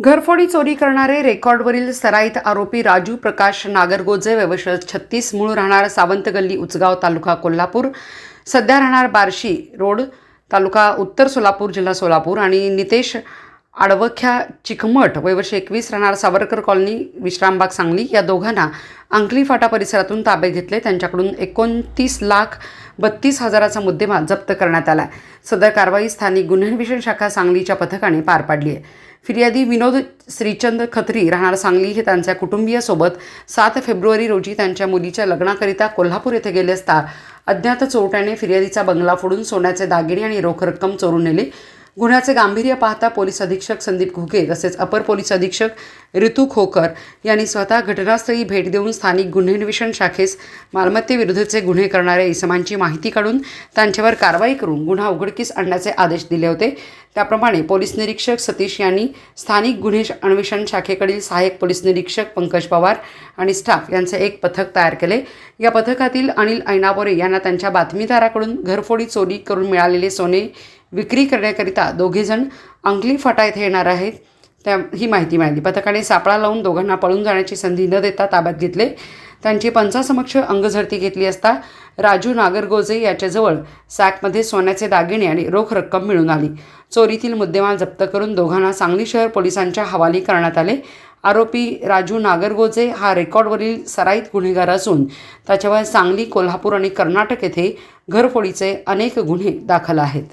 घरफोडी चोरी करणारे रेकॉर्डवरील सराईत आरोपी राजू प्रकाश नागरगोजे व्यवसाय छत्तीस मूळ राहणार सावंत गल्ली उचगाव तालुका कोल्हापूर. सध्या राहणार बार्शी रोड तालुका उत्तर सोलापूर जिल्हा सोलापूर. आणि नितेश आडवख्या चिकमठ वयवर्ष एकवीस राहणार सावरकर कॉलनी विश्रामबाग सांगली. या दोघांना अंकली फाटा परिसरातून ताब्यात घेतले. त्यांच्याकडून एकोणतीस लाख बत्तीस हजाराचा मुद्देमाल जप्त करण्यात आला सदर कारवाई स्थानिक गुन्हे शाखा सांगलीच्या पथकाने पार पाडली आहे. फिर्यादी विनोद श्रीचंद खत्री राहणार सांगली हे त्यांच्या कुटुंबियासोबत सात फेब्रुवारी रोजी त्यांच्या मुलीच्या लग्नाकरिता कोल्हापूर येथे गेले असता अज्ञात चोरट्याने फिर्यादीचा बंगला फोडून सोन्याचे दागिने आणि रोख रक्कम चोरून नेली. गुन्ह्याचे गांभीर्य पाहता पोलीस अधीक्षक संदीप घुगे तसेच अपर पोलीस अधीक्षक ऋतू खोकर यांनी स्वतः घटनास्थळी भेट देऊन स्थानिक गुन्हे अन्वेषण शाखेस मालमत्तेविरुद्धचे गुन्हे करणाऱ्या इसमांची माहिती काढून त्यांच्यावर कारवाई करून गुन्हा उघडकीस आणण्याचे आदेश दिले होते. त्याप्रमाणे पोलीस निरीक्षक सतीश यांनी स्थानिक गुन्हे अन्वेषण शाखेकडील सहाय्यक पोलीस निरीक्षक पंकज पवार आणि स्टाफ यांचे एक पथक तयार केले. या पथकातील अनिल ऐनाबोरे यांना त्यांच्या बातमीदाराकडून घरफोडी चोरी करून मिळालेले सोने विक्री करण्याकरिता दोघेजण अंकली फाटा येथे येणार आहेत. त्या ही माहिती मिळाली. पथकाने सापळा लावून दोघांना पळून जाण्याची संधी न देता ताब्यात घेतले. त्यांची पंचासमक्ष अंगझडती घेतली असता राजू नागरगोजे याच्याजवळ सॅकमध्ये सोन्याचे दागिने आणि रोख रक्कम मिळून आली. चोरीतील मुद्देमाल जप्त करून दोघांना सांगली शहर पोलिसांच्या हवाली करण्यात आले. आरोपी राजू नागरगोजे हा रेकॉर्डवरील सराईत गुन्हेगार असून त्याच्यावर सांगली कोल्हापूर आणि कर्नाटक येथे घरफोडीचे अनेक गुन्हे दाखल आहेत.